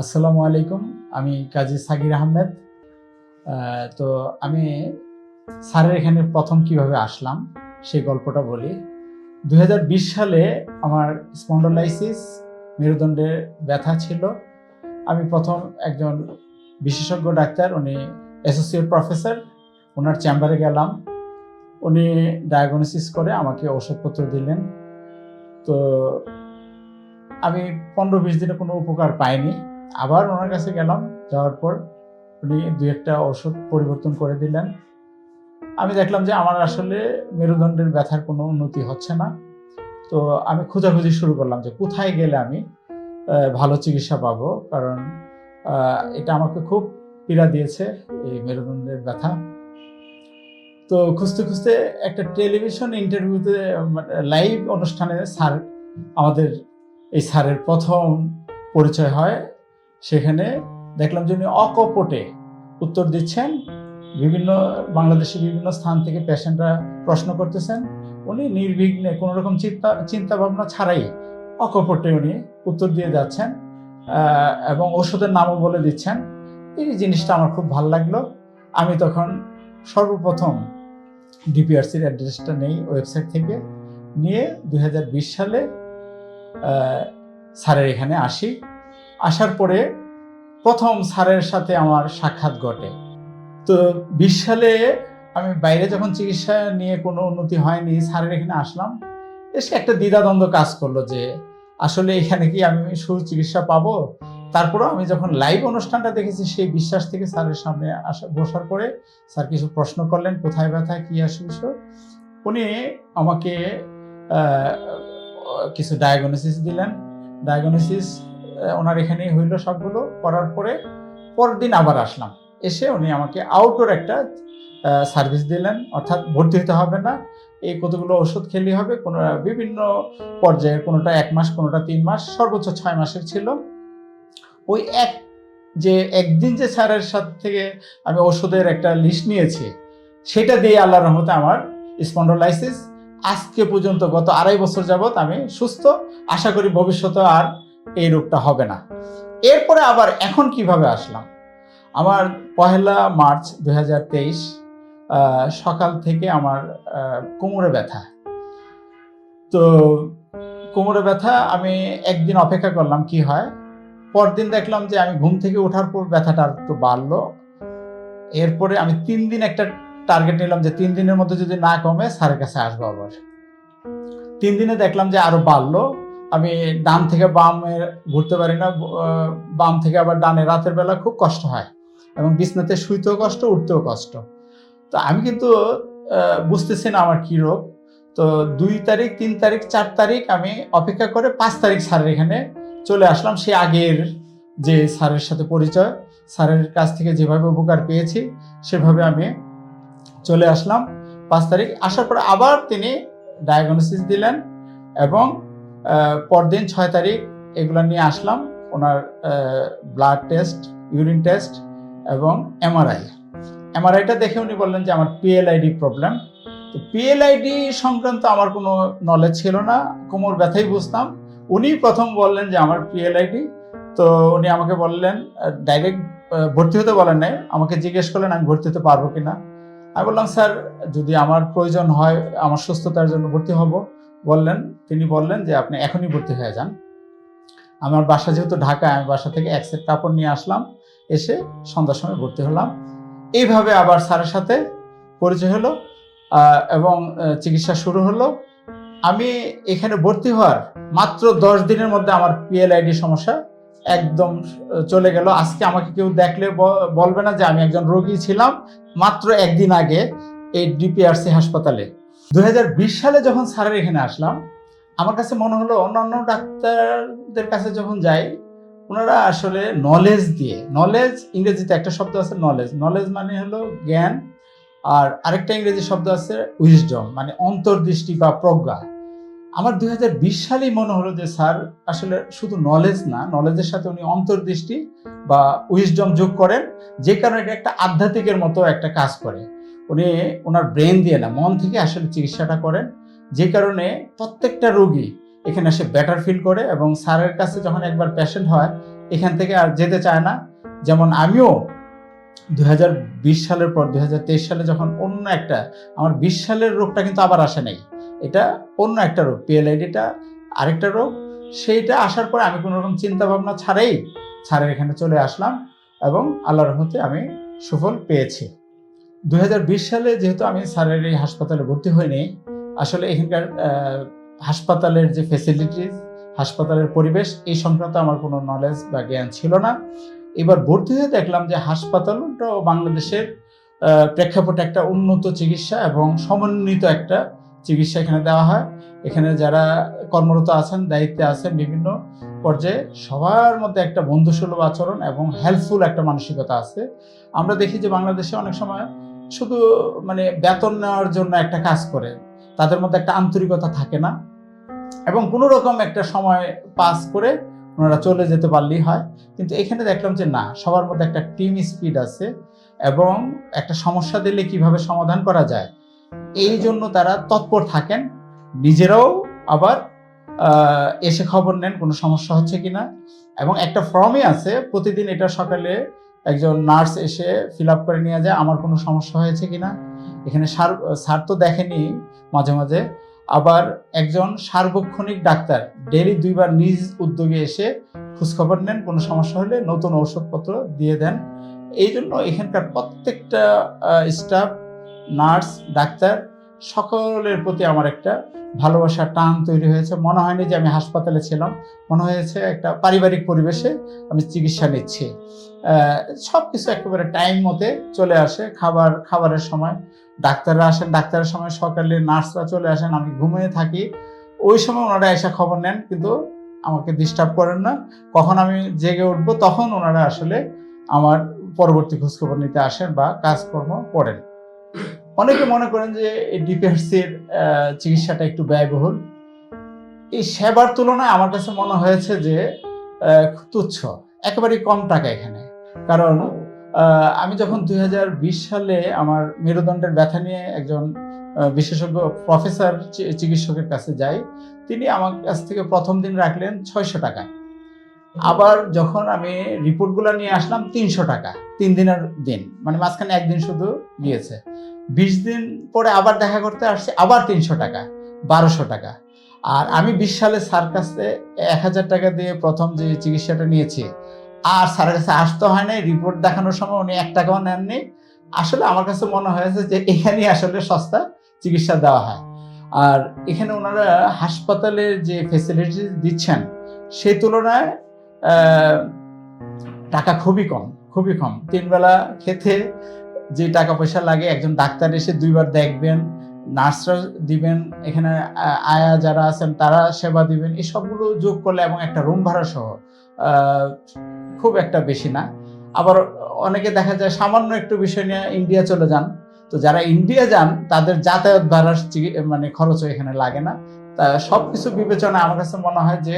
আসসালামু আলাইকুম, আমি কাজী সাকির আহমেদ। তো আমি স্যারের এখানে প্রথম কীভাবে আসলাম সেই গল্পটা বলি। দু হাজার বিশ সালে আমার স্পন্ডোলাইসিস মেরুদণ্ডে ব্যথা ছিল। আমি প্রথম একজন বিশেষজ্ঞ ডাক্তার, উনি অ্যাসোসিয়েট প্রফেসর ওনার চেম্বারে গেলাম। উনি ডায়াগনোসিস করে আমাকে ওষুধপত্র দিলেন। তো আমি পনেরো বিশ দিনে কোনো উপকার পাইনি। আবার ওনার কাছে গেলাম, যাওয়ার পর উনি দু একটা ওষুধ পরিবর্তন করে দিলেন। আমি দেখলাম যে আমার আসলে মেরুদণ্ডের ব্যথার কোনো উন্নতি হচ্ছে না। তো আমি খোঁজাখুঁজি শুরু করলাম যে কোথায় গেলে আমি ভালো চিকিৎসা পাবো? কারণ এটা আমাকে খুব পীড়া দিয়েছে এই মেরুদণ্ডের ব্যথা। তো খুঁজতে খুঁজতে একটা টেলিভিশন ইন্টারভিউতে লাইভ অনুষ্ঠানে স্যার, আমাদের এই স্যারের প্রথম পরিচয় হয়। সেখানে দেখলাম যে উনি অকপটে উত্তর দিচ্ছেন। বিভিন্ন বাংলাদেশের বিভিন্ন স্থান থেকে পেশেন্টরা প্রশ্ন করতেছেন। উনি নির্বিঘ্নে কোনো রকম চিন্তা চিন্তা ভাবনা ছাড়াই অকপটে উনি উত্তর দিয়ে যাচ্ছেন এবং ওষুধের নামও বলে দিচ্ছেন। এই জিনিসটা আমার খুব ভালো লাগল। আমি তখন সর্বপ্রথম ডিপিআরসির অ্যাড্রেসটা নেই ওয়েবসাইট থেকে। নিয়ে দু হাজার বিশ সালে স্যারের এখানে আসি। আসার পরে প্রথম স্যারের সাথে আমার সাক্ষাৎ ঘটে। তো বিশ সালে আমি বাইরে যখন চিকিৎসা নিয়ে কোনো উন্নতি হয়নি, স্যারের এখানে আসলাম। এসে একটা দ্বিধাদ্বন্দ্ব কাজ করল যে, আসলে এখানে কি আমি সুচিকিৎসা পাবো? তারপরেও আমি যখন লাইভ অনুষ্ঠানটা দেখেছি, সেই বিশ্বাস থেকে স্যারের সামনে আসা, বসার পরে স্যার কিছু প্রশ্ন করলেন, কোথায় ব্যথা, কী আসে উনি আমাকে কিছু ডায়াগনোসিস দিলেন। ডায়াগনোসিস ওনার এখানেই হইল সবগুলো। করার পরে পরের দিন আবার আসলাম। এসে উনি আমাকে আউটডোর একটা সার্ভিস দিলেন। অর্থাৎ ভর্তি হতে হবে না। এই কতগুলো ওষুধ খেলে হবে, কোনো, বিভিন্ন পর্যায়ে কোনোটা এক মাস, কোনোটা তিন মাস, সর্বোচ্চ ছয় মাসের ছিল। ওই এক, যে একদিন যে স্যারের সাথে থেকে আমি ওষুধের একটা লিস্ট নিয়েছি, সেটা দিয়ে আল্লাহ রহমতে আমার স্পন্ডোলাইসিস আজকে পর্যন্ত গত আড়াই বছর যাবত আমি সুস্থ। আশা করি ভবিষ্যতে আর এই রোগটা হবে না। এরপরে আবার এখন কীভাবে আসলাম? আমার পহেলা মার্চ দু হাজার তেইশ সকাল থেকে আমার কোমরে ব্যথা। তো কোমরে ব্যথা আমি একদিন অপেক্ষা করলাম কি হয়? পরদিন দেখলাম যে আমি ঘুম থেকে ওঠার পর ব্যথাটা একটু বাড়লো। এরপরে আমি তিন দিন একটা টার্গেট নিলাম যে তিন দিনের মধ্যে যদি না কমে, স্যারের কাছে আসব আবার। তিন দিনে দেখলাম যে আরও বাড়লো। আমি ডান থেকে বামে ঘুরতে পারি না বাম থেকে আবার ডানে। রাতের বেলা খুব কষ্ট হয় এবং বিছনাতে শুইতেও কষ্ট, উঠতেও কষ্ট। তো আমি কিন্তু বুঝতেছি না আমার কি রোগ। তো দুই তারিখ, তিন তারিখ, চার তারিখ আমি অপেক্ষা করে পাঁচ তারিখ স্যারের এখানে চলে আসলাম। সে আগের যে স্যারের সাথে পরিচয়, স্যারের কাছ থেকে যেভাবে উপকার পেয়েছি, সেভাবে আমি চলে আসলাম পাঁচ তারিখ। আসার পর আবার তিনি ডায়াগনোসিস দিলেন এবং পরদিন ছয় তারিখ এগুলো নিয়ে আসলাম। ওনার ব্লাড টেস্ট ইউরিন টেস্ট এবং এমআরআই এমআরআইটা দেখে উনি বললেন যে আমার পিএলআইডি প্রবলেম তো পিএলআইডি সংক্রান্ত আমার কোনো নলেজ ছিল না, কোমর ব্যথাই বুঝতাম। উনি প্রথম বললেন যে আমার পিএলআইডি তো উনি আমাকে বললেন ডাইরেক্ট ভর্তি হতে বলেন নাই। আমাকে জিজ্ঞেস করলেন, আমি ভর্তি হতে পারব কিনা? আমি বললাম, স্যার, যদি আমার প্রয়োজন হয়, আমার সুস্থতার জন্য ভর্তি হব। বললেন, তিনি বললেন যে আপনি এখনই ভর্তি হয়ে যান। আমার বাসা যেহেতু ঢাকা আমি বাসা থেকে এক সেট কাপড় নিয়ে আসলাম, এসে সন্ধ্যার সময় ভর্তি হলাম। এইভাবে আবার স্যারের সাথে পরিচয় হলো এবং চিকিৎসা শুরু হলো। আমি এখানে ভর্তি হওয়ার মাত্র দশ দিনের মধ্যে আমার পিএলআইডি সমস্যা একদম চলে গেল। আজকে আমাকে কেউ দেখলে বলবে না যে আমি একজন রোগী ছিলাম মাত্র একদিন আগে এই ডিপিআরসি হাসপাতালে। দুই হাজার বিশ সালে যখন স্যারের এখানে আসলাম, আমার কাছে মনে হলো অন্যান্য ডাক্তারদের কাছে যখন যাই, ওনারা আসলে নলেজ দিয়ে নলেজ ইংরেজিতে একটা শব্দ আছে নলেজ নলেজ মানে হলো জ্ঞান, আর আরেকটা ইংরেজি শব্দ আছে উইজডম মানে অন্তর্দৃষ্টি বা প্রজ্ঞা। আমার দুই হাজার বিশ সালেই মনে হলো যে স্যার আসলে শুধু নলেজ না নলেজের সাথে উনি অন্তর্দৃষ্টি বা উইজডম যোগ করেন, যে কারণে এটা একটা আধ্যাত্মিকের মতো একটা কাজ করে। উনি ওনার ব্রেন দিয়ে না, মন থেকে আসলে চিকিৎসাটা করেন। যে কারণে প্রত্যেকটা রোগী এখানে এসে বেটার ফিল করে এবং স্যারের কাছে যখন একবার পেশেন্ট হয়, এখান থেকে আর যেতে চায় না। যেমন আমিও দু হাজার বিশ সালের পর দু হাজার তেইশ সালে যখন অন্য একটা, আমার বিশ সালের রোগটা কিন্তু আবার আসে নাই। এটা অন্য একটা রোগ পিএলআইডিটা আরেকটা রোগ। সেইটা আসার পরে আমি কোনো রকম চিন্তা ভাবনা ছাড়াই ছাড়ের এখানে চলে আসলাম এবং আল্লাহর রহমতে আমি সুফল পেয়েছি। দু হাজার বিশ সালে যেহেতু আমি স্যারের এই হাসপাতালে ভর্তি হইনি, আসলে এখানকার হাসপাতালের যে ফেসিলিটিস হাসপাতালের পরিবেশ, এই সংক্রান্ত আমার কোনো নলেজ বা জ্ঞান ছিল না। এবার ভর্তি হয়ে দেখলাম যে হাসপাতালটাও বাংলাদেশের প্রেক্ষাপটে একটা উন্নত চিকিৎসা এবং সমন্বিত একটা চিকিৎসা এখানে দেওয়া হয়। এখানে যারা কর্মরত আছেন, দায়িত্বে আছেন বিভিন্ন পর্যায়ে, সবার মধ্যে একটা বন্ধুসুলভ আচরণ এবং হেল্পফুল একটা মানসিকতা আছে। আমরা দেখি যে বাংলাদেশে অনেক সময় শুধু মানে বেতন নেওয়ার জন্য একটা কাজ করে, তাদের মধ্যে একটা আন্তরিকতা থাকে না। এবং কোনো রকম একটা সময় পাস করে ওনারা চলে যেতে পারলেই হয়। কিন্তু এখানে দেখলাম যে না, সবার মধ্যে একটা টিম স্পিড আছে এবং একটা সমস্যা দিলে কীভাবে সমাধান করা যায়, এই জন্য তারা তৎপর থাকেন। নিজেরাও আবার এসে খবর নেন কোনো সমস্যা হচ্ছে কিনা। এবং একটা ফর্মই আছে, প্রতিদিন এটা সকালে একজন নার্স এসে ফিল আপ করে নিয়ে যায়, আমার কোনো সমস্যা হয়েছে কিনা? এখানে সার, স্যার তো দেখেনি মাঝে মাঝে। আবার একজন সার্বক্ষণিক ডাক্তার ডেলি দুইবার নিজ উদ্যোগে এসে খোঁজখবর নেন, কোনো সমস্যা হলে নতুন ঔষধপত্র দিয়ে দেন। এই জন্য এখানকার প্রত্যেকটা স্টাফ নার্স, ডাক্তার সকলের প্রতি আমার একটা ভালোবাসার টান তৈরি হয়েছে। মনে হয়নি যে আমি হাসপাতালে ছিলাম, মনে হয়েছে একটা পারিবারিক পরিবেশে আমি চিকিৎসা নিচ্ছি। সব কিছু একেবারে টাইম মতে চলে আসে খাবার, খাবারের সময়। ডাক্তাররা আসেন, ডাক্তারের সময় সকালে নার্সরা চলে আসেন, আমি ঘুমিয়ে থাকি। ওই সময় ওনারা এসে খবর নেন, কিন্তু আমাকে ডিস্টার্ব করেন না। কখন আমি জেগে উঠবো, তখন ওনারা আসলে আমার পরবর্তী খোঁজখবর নিতে আসেন বা কাজকর্ম করেন। অনেকে মনে করেন যে এই ডিপিআরসির চিকিৎসাটা একটু ব্যয়বহুল। এই সেবার তুলনায় আমার কাছে মনে হয়েছে যে তুচ্ছ। একেবারেই কম টাকা এখানে। কারণ আমি যখন দুই হাজার বিশ সালে আমার মেরুদণ্ডের ব্যথা নিয়ে একজন বিশেষজ্ঞ প্রফেসর চিকিৎসকের কাছে যাই, তিনি আমার কাছ থেকে প্রথম দিন রাখলেন ছয়শো টাকা। আবার যখন আমি রিপোর্টগুলো নিয়ে আসলাম তিনশো টাকা, তিন দিনের দিন। মানে মাঝখানে একদিন শুধু গিয়েছে। বিশ দিন পরে আবার দেখা করতে আসছে, আবার তিনশো টাকা, বারোশো টাকা। আর আমি বিশ সালে স্যার কাছে এক হাজার টাকা দিয়ে প্রথম যে চিকিৎসাটা নিয়েছি আর স্যারের কাছে আসতে হয় নাই রিপোর্ট দেখানোর সময় উনি এক টাকাও নেননি। আসলে আমার কাছে মনে হয়েছে যে এখানেই আসলে সস্তা চিকিৎসা দেওয়া হয়। আর এখানে ওনারা হাসপাতালের যে ফেসিলিটি দিচ্ছেন, সেই তুলনায় টাকা খুবই কম খুবই কম। তিন বেলা খেতে যে টাকা পয়সা লাগে, একজন ডাক্তার এসে দুইবার দেখবেন, নার্সরা দিবেন, এখানে আয়া যারা আছেন তারা সেবা দিবেন এই সবগুলো যোগ করলে এবং একটা রুম ভাড়া সহ খুব একটা বেশি না। আবার অনেকে দেখা যায় সামান্য একটু বিষয় নিয়ে ইন্ডিয়া চলে যান। তো যারা ইন্ডিয়া যান, তাদের যাতায়াত ভাড়ার মানে খরচও এখানে লাগে না। তা সব কিছু বিবেচনা আমার কাছে মনে হয় যে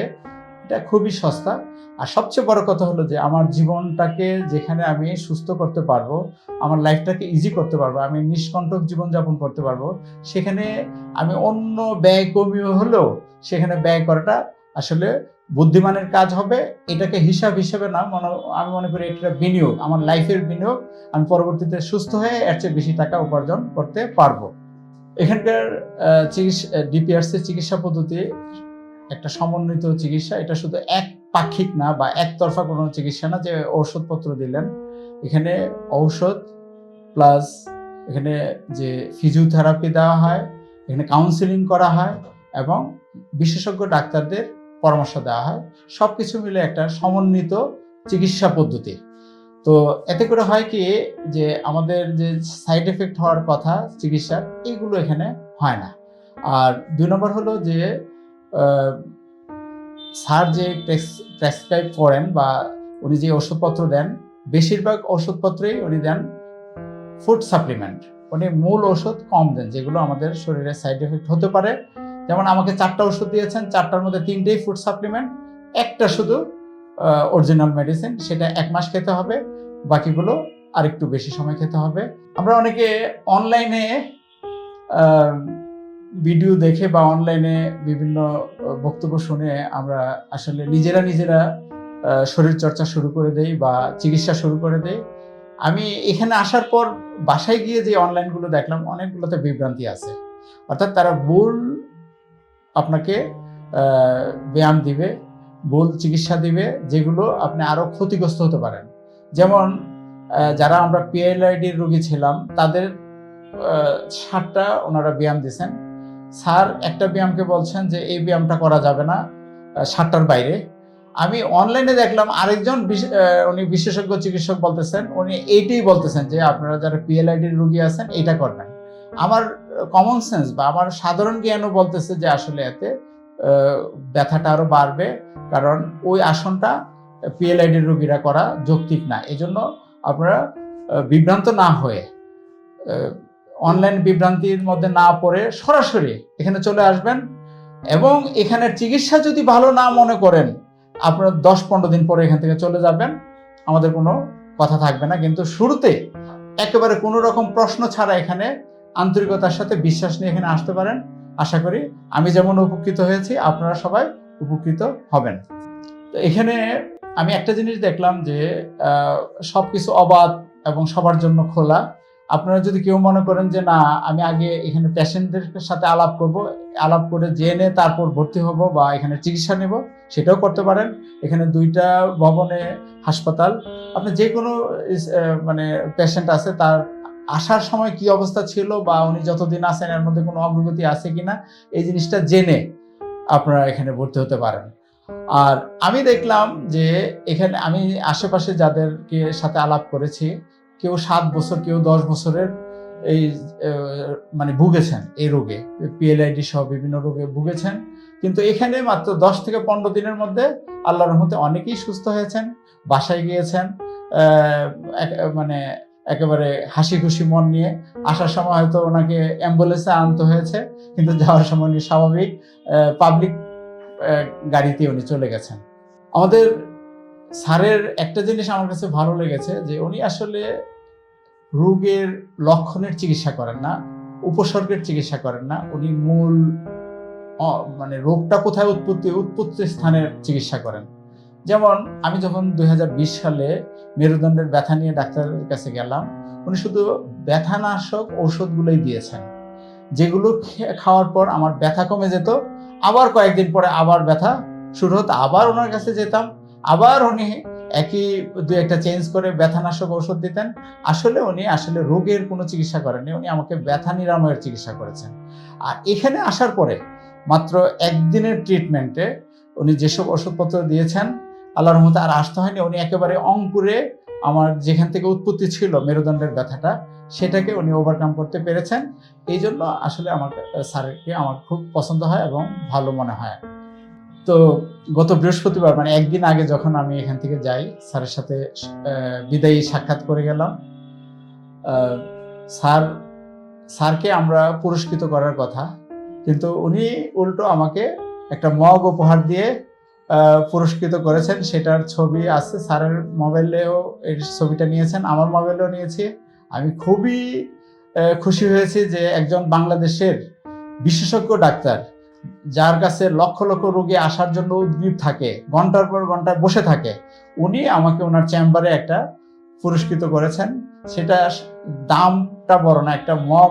এটা খুবই সস্তা। আর সবচেয়ে বড় কথা হলো যে আমার জীবনটাকে যেখানে আমি সুস্থ করতে পারব, আমার লাইফটাকে ইজি করতে পারব, আমি নিষ্কণ্টক জীবনযাপন করতে পারব, সেখানে আমি অন্য ব্যয় কমিয়ে হলেও সেখানে ব্যয় করাটা আসলে বুদ্ধিমানের কাজ হবে, এটাকে হিসাব হিসেবে না, মনে, আমি মনে করি এটা বিনিয়োগ, আমার লাইফের বিনিয়োগ, আমি পরবর্তীতে সুস্থ হয়ে এর চেয়ে বেশি টাকা উপার্জন করতে পারব। এখানকার চিকিৎসা ডিপিআরসি চিকিৎসা পদ্ধতি একটা সমন্বিত চিকিৎসা, এটা শুধু এক পাক্ষিক না বা একতরফা কোনো চিকিৎসা না, যে ঔষধপত্র দিলেন। এখানে ঔষধ প্লাস এখানে যে ফিজিওথেরাপি দেওয়া হয়, এখানে কাউন্সিলিং করা হয় এবং বিশেষজ্ঞ ডাক্তারদের পরামর্শ দেওয়া হয়। সব কিছু মিলে একটা সমন্বিত চিকিৎসা পদ্ধতি। তো এতে করে হয় কি যে আমাদের যে সাইড এফেক্ট হওয়ার কথা চিকিৎসার এইগুলো এখানে হয় না। আর দুই নম্বর হলো যে স্যার যে প্রেসক্রাইব করেন বা উনি যে ওষুধপত্র দেন, বেশিরভাগ ওষুধপত্রেই উনি দেন ফুড সাপ্লিমেন্ট উনি মূল ওষুধ কম দেন, যেগুলো আমাদের শরীরে সাইড এফেক্ট হতে পারে। যেমন আমাকে চারটা ওষুধ দিয়েছেন, চারটার মধ্যে তিনটেই ফুড সাপ্লিমেন্ট একটা শুধু অরিজিনাল মেডিসিন সেটা এক মাস খেতে হবে, বাকিগুলো আরেকটু বেশি সময় খেতে হবে। আমরা অনেকে অনলাইনে ভিডিও দেখে বা অনলাইনে বিভিন্ন বক্তব্য শুনে আমরা আসলে নিজেরা নিজেরা শরীর চর্চা শুরু করে দেই বা চিকিৎসা শুরু করে দেই। আমি এখানে আসার পর বাসায় গিয়ে যে অনলাইনগুলো দেখলাম, অনেকগুলোতে বিভ্রান্তি আছে। অর্থাৎ তারা ভুল আপনাকে ব্যায়াম দিবে ভুল চিকিৎসা দিবে যেগুলো আপনি আরও ক্ষতিগ্রস্ত হতে পারেন। যেমন যারা আমরা পিএলআইডির রোগী ছিলাম তাদের সাতটা ওনারা ব্যায়াম দিয়েছেন। স্যার একটা ব্যায়ামকে বলছেন যে এই ব্যায়ামটা করা যাবে না আহ, সাতটার বাইরে। আমি অনলাইনে দেখলাম আরেকজন উনি বিশেষজ্ঞ চিকিৎসক বলতেছেন উনি এইটাই বলতেছেন যে আপনারা যারা পিএলআইডির রোগী আছেন এইটা করবেন আমার কমন সেন্স বা আমার সাধারণ জ্ঞানও বলতেছে যে আসলে এতে ব্যথাটা আরও বাড়বে কারণ ওই আসনটা পিএলআইডির রোগীরা করা যৌক্তিক না। এজন্য আপনারা বিভ্রান্ত না হয়ে অনলাইন বিভ্রান্তির মধ্যে না পড়ে সরাসরি এখানে চলে আসবেন এবং এখানের চিকিৎসা যদি ভালো না মনে করেন, আপনারা দশ পনেরো দিন পরে এখান থেকে চলে যাবেন। আমাদের কোনো কথা থাকবে না। কিন্তু শুরুতে একেবারে কোনো রকম প্রশ্ন ছাড়া এখানে আন্তরিকতার সাথে বিশ্বাস নিয়ে এখানে আসতে পারেন। আশা করি আমি যেমন উপকৃত হয়েছি আপনারা সবাই উপকৃত হবেন। তো এখানে আমি একটা জিনিস দেখলাম যে আহ, সবকিছু অবাধ এবং সবার জন্য খোলা। আপনারা যদি কেউ মনে করেন যে না আমি আগে এখানে পেশেন্টদের সাথে আলাপ করব আলাপ করে জেনে তারপর ভর্তি হব বা এখানে চিকিৎসা নেব সেটাও করতে পারেন। এখানে দুইটা ভবনে হাসপাতাল। আপনি যে কোনো মানে পেশেন্ট আছে তার আসার সময় কি অবস্থা ছিল বা উনি যতদিন আছেন, এর মধ্যে কোনো অগ্রগতি আছে কিনা, এই জিনিসটা জেনে আপনারা এখানে ভর্তি হতে পারেন। আর আমি দেখলাম যে এখানে আমি আশেপাশে যাদেরকে সাথে আলাপ করেছি, কেউ সাত বছর, কেউ দশ বছরের এই মানে ভুগেছেন এই রোগে। পিএলআইডি সহ বিভিন্ন রোগে ভুগেছেন। কিন্তু এখানে মাত্র দশ থেকে পনেরো দিনের মধ্যে আল্লাহর রহমতে অনেকেই সুস্থ হয়েছেন, বাসায় গিয়েছেন মানে একেবারে হাসি খুশি মন নিয়ে। আসার সময় হয়তো ওনাকে অ্যাম্বুলেন্সে আনতে হয়েছে, কিন্তু যাওয়ার সময় উনি স্বাভাবিক পাবলিক গাড়িতে উনি চলে গেছেন। আমাদের স্যারের একটা জিনিস আমার কাছে ভালো লেগেছে যে উনি আসলে রোগের লক্ষণের চিকিৎসা করেন না, উপসর্গের চিকিৎসা করেন না। উনি মূল মানে রোগটা কোথায় উৎপত্তি উৎপত্তি স্থানের চিকিৎসা করেন। যেমন, আমি যখন দু হাজার বিশ সালে মেরুদণ্ডের ব্যথা নিয়ে ডাক্তারের কাছে গেলাম, উনি শুধু ব্যথানাশক ঔষধগুলোই দিয়েছেন। যেগুলো খাওয়ার পর আমার ব্যথা কমে যেত, আবার কয়েকদিন পরে আবার ব্যথা শুরু হতো, আবার ওনার কাছে যেতাম, আবার উনি একই দু একটা চেঞ্জ করে ব্যথানাশক ওষুধ দিতেন। আসলে উনি আসলে রোগের কোনো চিকিৎসা করেননি, উনি আমাকে ব্যথা নিরাময়ের চিকিৎসা করেছেন। আর এখানে আসার পরে মাত্র একদিনের ট্রিটমেন্টে উনি যেসব ওষুধপত্র দিয়েছেন আল্লাহর মতো আর আসতে হয়নি। উনি একেবারে অঙ্কুরে আমার যেখান থেকে উৎপত্তি ছিল মেরুদণ্ডের ব্যথাটা, সেটাকে উনি ওভারকাম করতে পেরেছেন। এই জন্য আসলে আমার স্যারকে আমার খুব পছন্দ হয় এবং ভালো মনে হয়। তো গত বৃহস্পতিবার মানে একদিন আগে যখন আমি এখান থেকে যাই, স্যারের সাথে বিদায়ী সাক্ষাৎ করে গেলাম। স্যার, স্যারকে আমরা পুরস্কৃত করার কথা, কিন্তু উনি উল্টো আমাকে একটা মগ উপহার দিয়ে পুরস্কৃত করেছেন। সেটার ছবি আছে। স্যারের মোবাইলেও এই ছবিটা নিয়েছেন। আমার মোবাইলেও নিয়েছি। আমি খুবই খুশি হয়েছি যে একজন বাংলাদেশের বিশেষজ্ঞ ডাক্তার, যার কাছে লক্ষ লক্ষ রোগী আসার জন্য উদ্গ্রীব থাকে, ঘণ্টার পর ঘণ্টা বসে থাকে। উনি আমাকে ওনার চেম্বারে একটা পুরস্কৃত করেছেন। সেটা দামটা বড় না, একটা মগ,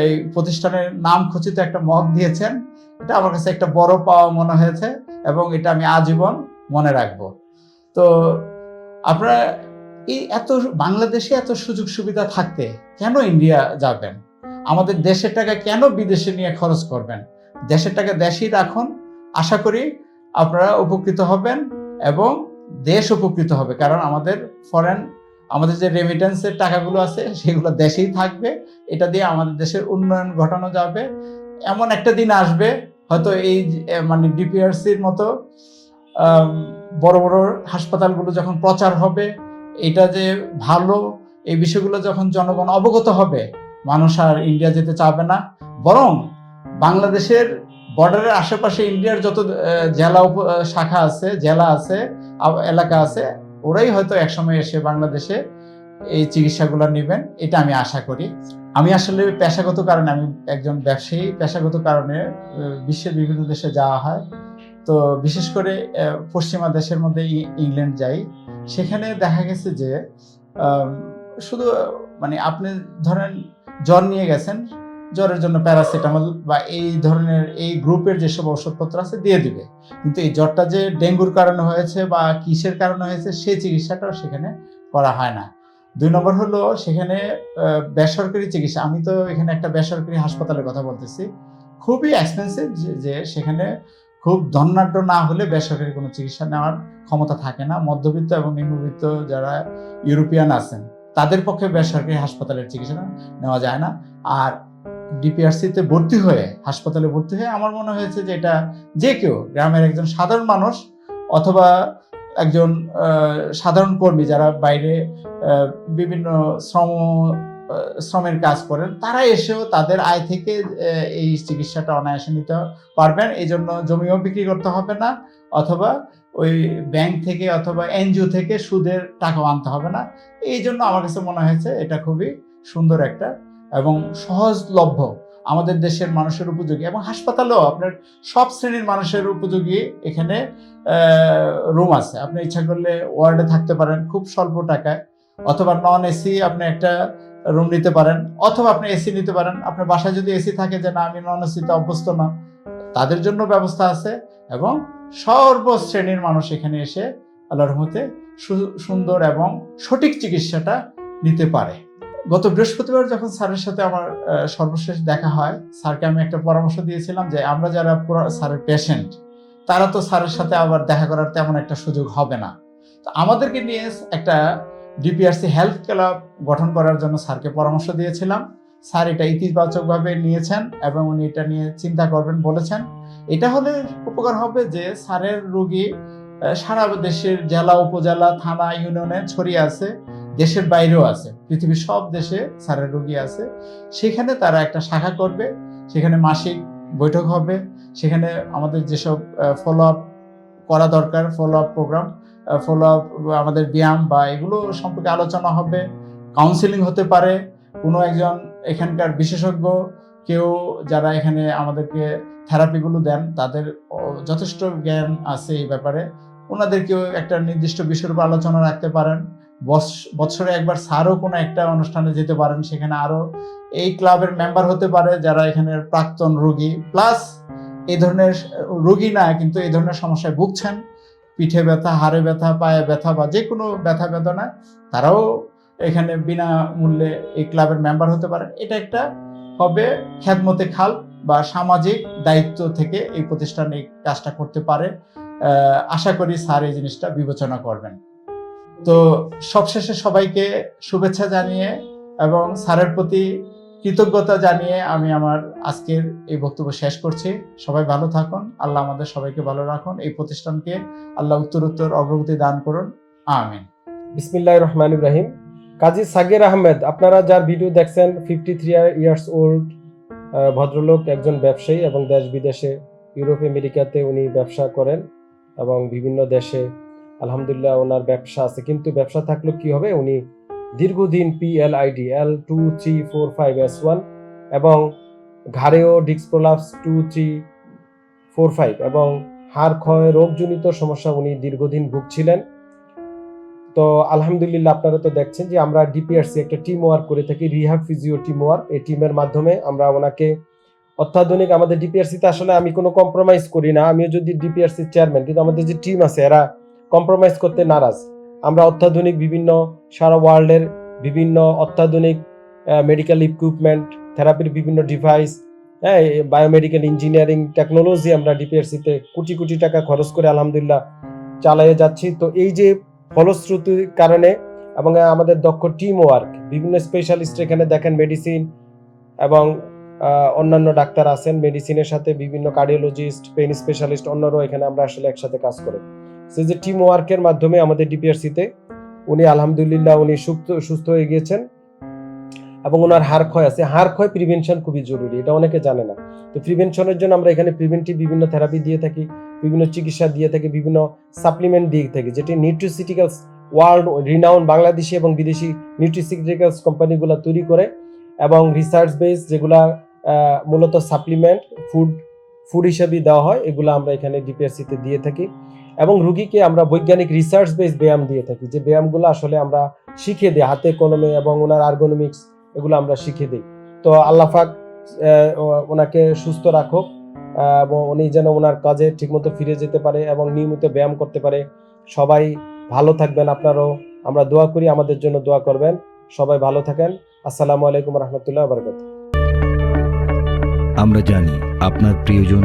এই প্রতিষ্ঠানের নাম খচিত একটা মগ দিয়েছেন। এটা আমার কাছে একটা বড় পাওয়া মনে হয়েছে। এবং এটা আমি আজীবন মনে রাখব। তো আপনারা এই এত বাংলাদেশে এত সুযোগ সুবিধা থাকতে কেন ইন্ডিয়া যাবেন? আমাদের দেশের টাকা কেন বিদেশে নিয়ে খরচ করবেন? দেশের টাকা দেশেই রাখুন। আশা করি আপনারা উপকৃত হবেন এবং দেশ উপকৃত হবে, কারণ আমাদের ফরেন আমাদের যে রেমিটেন্সের টাকাগুলো আছে, সেগুলো দেশেই থাকবে। এটা দিয়ে আমাদের দেশের উন্নয়ন ঘটানো যাবে। এমন একটা দিন আসবে হয়তো এই মানে ডিপিআরসির মতো বড় বড় হাসপাতালগুলো যখন প্রচার হবে, এটা যে ভালো, এই বিষয়গুলো যখন জনগণ অবগত হবে, মানুষ আর ইন্ডিয়া যেতে চাবে না। বরং বাংলাদেশের বর্ডারের আশেপাশে ইন্ডিয়ার যত জেলা শাখা আছে, জেলা আছে এলাকা আছে, ওরাই হয়তো একসময় এসে বাংলাদেশে এই চিকিৎসাগুলো নেবেন, এটা আমি আশা করি। আমি আসলে পেশাগত কারণে, আমি একজন ব্যবসায়ী, পেশাগত কারণে বিশ্বের বিভিন্ন দেশে যাওয়া হয়। তো বিশেষ করে পশ্চিমা দেশের মধ্যে ইংল্যান্ড যাই, সেখানে দেখা গেছে যে শুধু মানে আপনি ধরেন জ্বর নিয়ে গেছেন, জ্বরের জন্য প্যারাসিটামল বা এই ধরনের, এই গ্রুপের যেসব ওষুধপত্র আছে দিয়ে দিবে। কিন্তু এই জ্বরটা যে ডেঙ্গুর কারণে হয়েছে বা কিসের কারণে হয়েছে সেই চিকিৎসাটাও সেখানে করা হয় না। দুই নম্বর হলো সেখানে বেসরকারি চিকিৎসা। আমি তো এখানে একটা বেসরকারি হাসপাতালের কথা বলতেছি। খুবই এক্সপেন্সিভ যে সেখানে খুব ধনাঢ্য না হলে বেসরকারি কোনো চিকিৎসা নেওয়ার ক্ষমতা থাকে না। মধ্যবিত্ত এবং নিম্নবিত্ত যারা ইউরোপিয়ান আছেন তাদের পক্ষে বেসরকারি হাসপাতালের চিকিৎসা নেওয়া যায় না। আর ডিপিআরসিতে ভর্তি হয়ে হাসপাতালে ভর্তি হয়ে আমার মনে হয়েছে যে এটা যে কেউ গ্রামের একজন সাধারণ মানুষ অথবা একজন সাধারণ কর্মী যারা বাইরে বিভিন্ন শ্রম শ্রমের কাজ করেন, তারা এসেও তাদের আয় থেকে এই চিকিৎসাটা অনায়াসে নিতে পারবেন। এই জন্য জমিও বিক্রি করতে হবে না, অথবা ওই ব্যাংক থেকে অথবা এনজিও থেকে সুদের টাকাও আনতে হবে না। এই জন্য আমার কাছে মনে হয়েছে এটা খুবই সুন্দর একটা এবং সহজলভ্য আমাদের দেশের মানুষের উপযোগী এবং হাসপাতালেও আপনার সব শ্রেণির মানুষের উপযোগী এখানে রুম আছে। আপনি ইচ্ছা করলে ওয়ার্ডে থাকতে পারেন খুব স্বল্প টাকায়, অথবা নন এসি আপনি একটা রুম নিতে পারেন, অথবা আপনি এসি নিতে পারেন। আপনার বাসায় যদি এসি থাকে যে না, আমি নন এসিতে অভ্যস্ত না, তাদের জন্য ব্যবস্থা আছে এবং সর্বশ্রেণীর মানুষ এখানে এসে আল্লাহর সু- সুন্দর এবং সঠিক চিকিৎসাটা নিতে পারে। গত বৃহস্পতিবার যখন স্যারের সাথে আমার সর্বশেষ দেখা হয়, স্যারকে আমি একটা পরামর্শ দিয়েছিলাম যে আমরা যারা স্যারের পেশেন্ট তারা তো স্যারের সাথে আবার দেখা করার তেমন একটা সুযোগ হবে না। তো আমাদেরকে নিয়ে একটা ডিপিআরসি হেলথ ক্লাব গঠন করার জন্য স্যারকে পরামর্শ দিয়েছিলাম। স্যার এটা ইতিবাচকভাবে নিয়েছেন এবং উনি এটা নিয়ে চিন্তা করবেন বলেছেন। এটা হলে উপকার হবে যে স্যারের রোগী সারা দেশের জেলা, উপজেলা, থানা, ইউনিয়নে ছড়িয়ে আছে। দেশের বাইরেও আছে, পৃথিবীর সব দেশে স্যারের রোগী আছে। সেখানে তারা একটা শাখা করবে, সেখানে মাসিক বৈঠক হবে, সেখানে আমাদের যেসব ফলো আপ করা দরকার follow up programme follow up আমাদের ব্যায়াম বা এগুলো সম্পর্কে আলোচনা হবে কাউন্সিলিং হতে পারে, কোনো একজন এখানকার বিশেষজ্ঞ, কেউ যারা এখানে আমাদেরকে থেরাপিগুলো দেন, তাদের যথেষ্ট জ্ঞান আছে এই ব্যাপারে। ওনাদেরকেও একটা নির্দিষ্ট বিষয়ের উপর আলোচনা রাখতে পারেন। বছরে একবার স্যারও কোনো একটা অনুষ্ঠানে যেতে পারেন, সেখানে আরও এই ক্লাবের মেম্বার হতে পারে যারা এখানে প্রাক্তন রোগী। প্লাস এই ধরনের রোগী না, কিন্তু এই ধরনের সমস্যায় ভুগছেন। পিঠে ব্যথা, হাড়ে ব্যথা, পায়ে ব্যথা বা যে কোনো ব্যথা বেদনায় তারাও এখানে বিনা মূল্যে এই ক্লাবের মেম্বার হতে পারেন। এটা একটা হবে খ্যাতমতে খাল বা সামাজিক দায়িত্ব থেকে এই প্রতিষ্ঠান এই কাজটা করতে পারে। আশা করি স্যার এই জিনিসটা বিবেচনা করবেন। তো সবশেষে সবাইকে শুভেচ্ছা জানিয়ে এবং স্যারের প্রতি কৃতজ্ঞতা জানিয়ে আমি আমার আজকের এই বক্তব্য শেষ করছি। সবাই ভালো থাকুন। আল্লাহ আমাদের সবাইকে ভালো রাখুন। এই প্রতিষ্ঠানকে আল্লাহ উত্তর উত্তর অগ্রগতি দান করুন। আমিন। বিসমিল্লাহ রহমান ইব্রাহিম কাজী সাগির আহমেদ, আপনারা যার ভিডিও দেখছেন ফিফটি থ্রি ইয়ার্স ওল্ড ভদ্রলোক, একজন ব্যবসায়ী এবং দেশ বিদেশে ইউরোপ, আমেরিকাতে উনি ব্যবসা করেন এবং বিভিন্ন দেশে আলহামদুলিল্লাহ ওনার ব্যবসা আছে। কিন্তু ব্যবসা থাকলেও কি হবে? উনি দীর্ঘদিন P L two three four five S one এবং ঘাড়েও ডিক্স prolapse two three four five এবং হাড় ক্ষয় রোগজনিত সমস্যা উনি দীর্ঘদিন ভুগছিলেন। তো আলহামদুলিল্লাহ আপনারা তো দেখছেন যে আমরা ডিপিআরসি একটা টিম ওয়ার্ক করে থাকি রিহাব ফিজিও টিম ওয়ার্ক এই টিমের মাধ্যমে আমরা ওনাকে অত্যাধুনিক আমাদের ডিপিআরসিতে আসলে আমি কোনো কম্প্রোমাইজ করি না। আমিও যদি ডিপিআরসির চেয়ারম্যান কিন্তু আমাদের যে টিম আছে, এরা কম্প্রোমাইজ করতে নারাজ। আমরা অত্যাধুনিক বিভিন্ন সারা ওয়ার্ল্ডের বিভিন্ন অত্যাধুনিক মেডিকেল ইকুইপমেন্ট থেরাপির বিভিন্ন ডিভাইস হ্যাঁ বায়োমেডিক্যাল ইঞ্জিনিয়ারিং টেকনোলজি আমরা ডিপিআরসিতে কোটি কোটি টাকা খরচ করে আলহামদুলিল্লাহ চালিয়ে যাচ্ছি। তো এই যে ফলশ্রুতির কারণে এবং আমাদের দক্ষ টিম ওয়ার্ক বিভিন্ন স্পেশালিস্ট এখানে দেখেন মেডিসিন এবং অন্যান্য ডাক্তার আছেন মেডিসিনের সাথে বিভিন্ন কার্ডিওলজিস্ট পেন স্পেশালিস্ট অন্যরাও এখানে আমরা আসলে একসাথে কাজ করি। সেই যে টিম ওয়ার্কের মাধ্যমে আমাদের ডিপিআরসিতে উনি আলহামদুলিল্লাহ উনি সুস্থ সুস্থ হয়ে গিয়েছেন এবং ওনার হার ক্ষয় আছে। হার ক্ষয় প্রিভেনশন খুবই জরুরি, এটা অনেকে জানে না। তো প্রিভেনশনের জন্য আমরা এখানে প্রিভেন্টিভ বিভিন্ন থেরাপি দিয়ে থাকি, বিভিন্ন চিকিৎসা দিয়ে থাকি, বিভিন্ন সাপ্লিমেন্ট দিয়ে থাকি, যেটি নিউট্রিসিটিক্যালস ওয়ার্ল্ড রিনাউন বাংলাদেশি এবং বিদেশি নিউট্রিসিটিক্যালস কোম্পানিগুলো তৈরি করে এবং রিসার্চ বেস যেগুলা মূলত সাপ্লিমেন্ট ফুড ফুড হিসেবেই দেওয়া হয়, এগুলো আমরা এখানে ডিপিআরসিতে দিয়ে থাকি। এবং রুগীকে আমরা বৈজ্ঞানিক রিসার্চ বেস ব্যায়াম দিয়ে থাকি। যে ব্যায়ামগুলো আসলে আমরা শিখে দিই, হাতে কলমে এবং ওনার আর্গোনমিক্স এগুলো আমরা শিখে দিই। তো আল্লাহাক ওনাকে সুস্থ রাখুক এবং উনি যেন ওনার কাজে ঠিকমতো ফিরে যেতে পারে এবং নিয়মিত ব্যায়াম করতে পারে। সবাই ভালো থাকবেন আপনারাও। আমরা দোয়া করি, আমাদের জন্য দোয়া করবেন। সবাই ভালো থাকেন। আসসালামু আলাইকুম রহমতুল্লাহ আমরা জানি আপনার প্রিয়জন